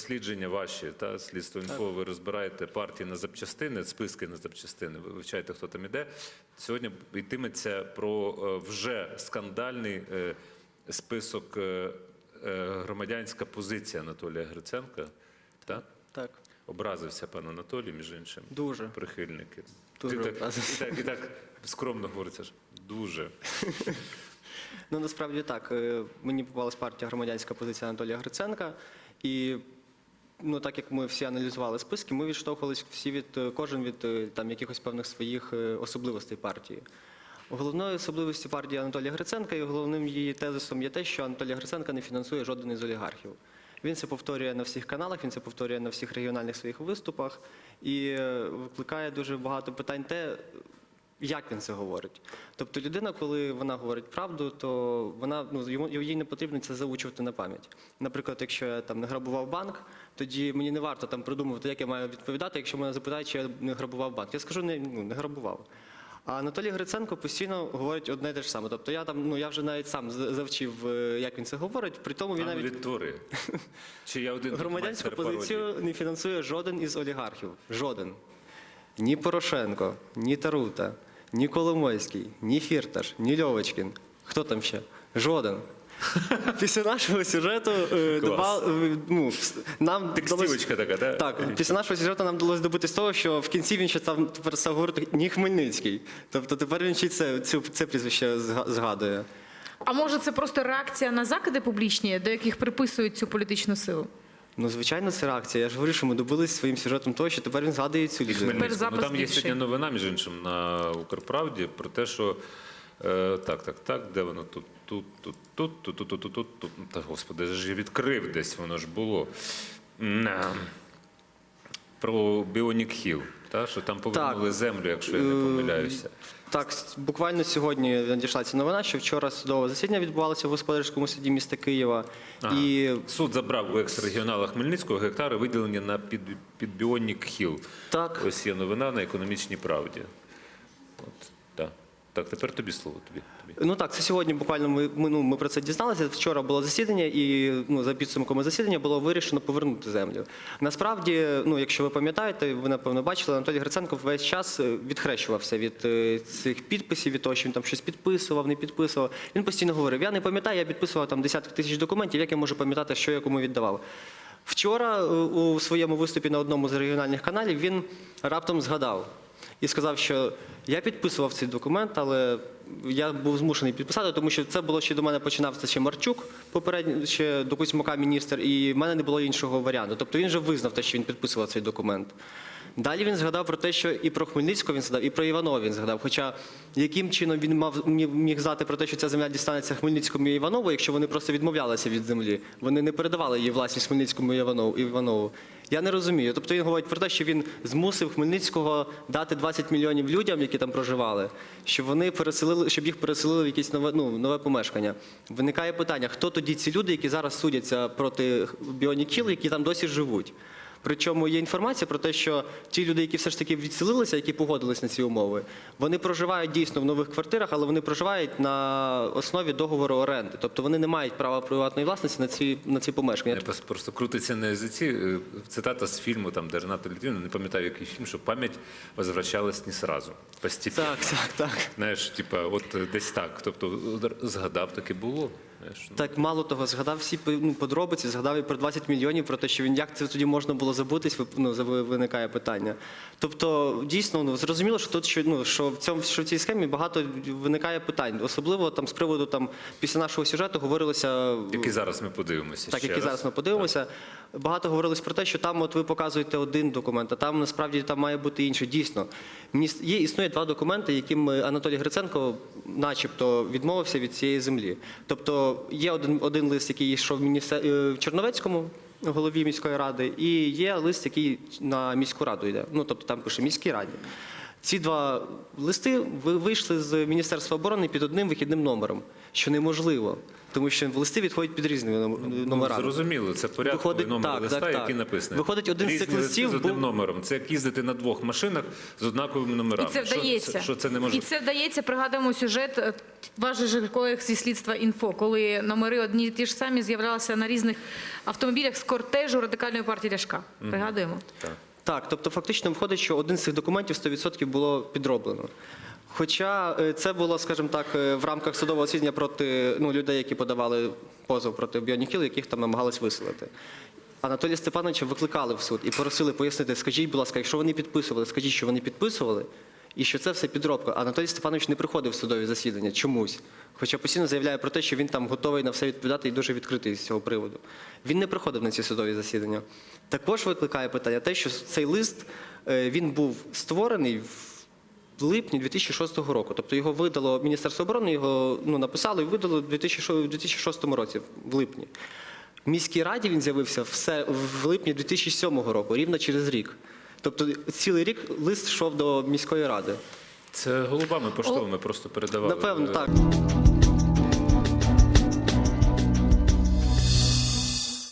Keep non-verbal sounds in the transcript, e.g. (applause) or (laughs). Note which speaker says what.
Speaker 1: дослідження ваші, та слідство інфо, ви розбираєте партії на запчастини, списки на запчастини. Ви вивчаєте, хто там іде. Сьогодні йтиметься про е, вже скандальний е, список е, громадянська позиція Анатолія Гриценка. Так?
Speaker 2: Так,
Speaker 1: Образився пан Анатолій, між іншим.
Speaker 2: дуже.
Speaker 1: Прихильники.
Speaker 2: Дуже
Speaker 1: Ти так, і, так, і так скромно говориться ж. Дуже. (laughs)
Speaker 2: Ну насправді так. Мені попалась партія громадянська позиція Анатолія Гриценка. І ну, так як ми всі аналізували списки, ми відштовхувалися всі від е, кожен від е, там якихось певних своїх е, особливостей партії. Головною особливістю партії Анатолія Гриценка і головним її тезисом є те, що Анатолій Гриценка не фінансує жоден із олігархів. Він це повторює на всіх каналах, він це повторює на всіх регіональних своїх виступах і викликає дуже багато питань те, як він це говорить. Тобто людина, коли вона говорить правду, то вона ну йому їй не потрібно це заучувати на пам'ять. Наприклад, якщо я там не грабував банк, тоді мені не варто там придумувати, як я маю відповідати, якщо мене запитають, чи я не грабував банк. Я скажу, не, ну, не грабував. А Анатолій Гриценко постійно говорить одне і те ж саме. Тобто я там, ну я вже навіть сам завчив, е, як він це говорить. При тому він навіть
Speaker 1: відтвори. (laughs) Чи я один
Speaker 2: громадянську
Speaker 1: пародії?
Speaker 2: позицію не фінансує жоден із олігархів. Жоден. Ні Порошенко, ні Тарута, ні Коломойський, ні Фірташ, ні Льовочкін. Хто там ще? Жоден. Після нашого сюжету е,
Speaker 1: Клас.
Speaker 2: добав- е, ну, вс- нам
Speaker 1: Текстівочка така, так?
Speaker 2: так, після нашого сюжету нам вдалося добитися того, що в кінці він ще став тепер став говорити ні Хмельницький. Тобто тепер він ще це, цю, це прізвище зга- згадує.
Speaker 3: А може це просто реакція на закиди публічні, до яких приписують цю політичну силу?
Speaker 2: Ну, звичайно, це реакція. Я ж говорю, що ми добились своїм сюжетом того, що тепер він згадує цю людину.
Speaker 1: Хмельницькому. Ну,
Speaker 3: запис
Speaker 1: там є
Speaker 3: більший.
Speaker 1: сьогодні новина, між іншим, на Укрправді про те, що е, так, так, так, де воно тут, тут, тут, тут, тут, тут, тут, тут, тут, тут. Та господи, я ж відкрив десь, воно ж було. М, а, Про Біонік Хіл, та, що там повернули землю, якщо я не
Speaker 2: Е,
Speaker 1: помиляюся.
Speaker 2: Так, буквально сьогодні надійшла ця новина, що вчора судове засідання відбувалося в господарському суді міста Києва.
Speaker 1: Ага.
Speaker 2: І
Speaker 1: Суд забрав у екс-регіонала Хмельницького гектари, виділені на під, підбіонік Хіл.
Speaker 2: так,
Speaker 1: Ось є новина на економічній правді. Так. тепер тобі слово. Тобі, тобі.
Speaker 2: ну так, це сьогодні буквально ми, ми, ну, ми про це дізналися. Вчора було засідання, і ну, за підсумками засідання було вирішено повернути землю. Насправді, ну, якщо ви пам'ятаєте, ви напевно бачили, Анатолій Гриценко весь час е, відхрещувався від е, цих підписів, від того, що він там щось підписував, не підписував. Він постійно говорив: я не пам'ятаю, я підписував там десятки тисяч документів, як я можу пам'ятати, що я кому віддавав. Вчора е, у своєму виступі на одному з регіональних каналів він раптом згадав і сказав, що я підписував цей документ, але я був змушений підписати, тому що це було ще до мене починав це ще Марчук, попередньо ще до Кузьмака міністр, і в мене не було іншого варіанту. Тобто він вже визнав те, що він підписував цей документ. Далі він згадав про те, що і про Хмельницького він згадав, і про Іванова він згадав. Хоча яким чином він мав міг знати про те, що ця земля дістанеться Хмельницькому і Іванову, якщо вони просто відмовлялися від землі, вони не передавали її власність Хмельницькому і. Іванову. Я не розумію. Тобто він говорить про те, що він змусив Хмельницького дати 20 мільйонів людям, які там проживали, щоб вони переселили, щоб їх переселили в якесь нове, ну, нове помешкання. Виникає питання: хто тоді ці люди, які зараз судяться проти біонікіл, які там досі живуть? Причому є інформація про те, що ті люди, які все ж таки відселилися, які погодились на ці умови, вони проживають дійсно в нових квартирах, але вони проживають на основі договору оренди. Тобто вони не мають права приватної власності на ці на ці помешкання.
Speaker 1: Я просто- просто крутиться на язиці. е, Цитата з фільму, там, де Рената Літвіна, не пам'ятаю, який фільм, що пам'ять возвращалась не сразу. Постепенно.
Speaker 2: Так, так, так.
Speaker 1: Знаєш, типа, от е, десь так. Тобто згадав, таке було. Знаєш, ну.
Speaker 2: Так, мало того, згадав всі ну, подробиці, згадав і про 20 мільйонів, про те, що він як це тоді можна було забутись, ну, виникає питання. Тобто, дійсно, ну, зрозуміло, що тут що, ну, що в цьому що в цій схемі багато виникає питань. Особливо там з приводу там після нашого сюжету говорилося
Speaker 1: Які зараз ми подивимося.
Speaker 2: так,
Speaker 1: ще
Speaker 2: які
Speaker 1: раз.
Speaker 2: зараз ми подивимося. Багато говорилось про те, що там от ви показуєте один документ, а там насправді там має бути інший. Дійсно, є існує два документи, яким е, Анатолій Гриценко, начебто, відмовився від цієї землі. Тобто є один, один лист, який йшов в міністер... е, в Черновецькому. Голові міської ради, і є лист, який на міську раду йде. Ну тобто там пише міській раді. Ці два листи ви- вийшли з Міністерства оборони під одним вихідним номером, що неможливо, тому що листи відходять під різними ном- номерами.
Speaker 1: Ну, Зрозуміло, це порядковий
Speaker 2: Виходить-
Speaker 1: номер
Speaker 2: так,
Speaker 1: листа,
Speaker 2: так, так.
Speaker 1: який написаний.
Speaker 2: Виходить, один з цих листів
Speaker 1: з одним
Speaker 2: був-
Speaker 1: номером. Це як їздити на двох машинах з однаковими
Speaker 3: І
Speaker 1: номерами.
Speaker 3: це вдається.
Speaker 1: Що, що це
Speaker 3: І це вдається. Пригадуємо сюжет е, колег зі слідства інфо, коли номери одні ті ж самі з'являлися на різних автомобілях з кортежу радикальної партії Ляшка. Пригадуємо.
Speaker 1: Так.
Speaker 2: Так, тобто фактично виходить, що один з цих документів 100% було підроблено. Хоча е, це було, скажімо так, е, в рамках судового засідання проти ну, людей, які подавали позов проти Біонікіл, яких там намагались виселити. Анатолія Степановича викликали в суд і просили пояснити, скажіть, будь ласка, якщо вони підписували, скажіть, що вони підписували, і що це все підробка. Анатолій Степанович не приходив в судові засідання чомусь. Хоча постійно заявляє про те, що він там готовий на все відповідати і дуже відкритий з цього приводу. Він не приходив на ці судові засідання. Також викликає питання те, що цей лист е, він був створений в липні 2006 року. Тобто його видало Міністерство оборони, його ну, написали і видало у 2006 році, в липні. В міській раді він з'явився в липні 2007 року, рівно через рік. Тобто цілий рік лист йшов до міської ради.
Speaker 1: Це голубами поштовими просто передавали.
Speaker 2: Напевно,
Speaker 1: Е,
Speaker 2: так.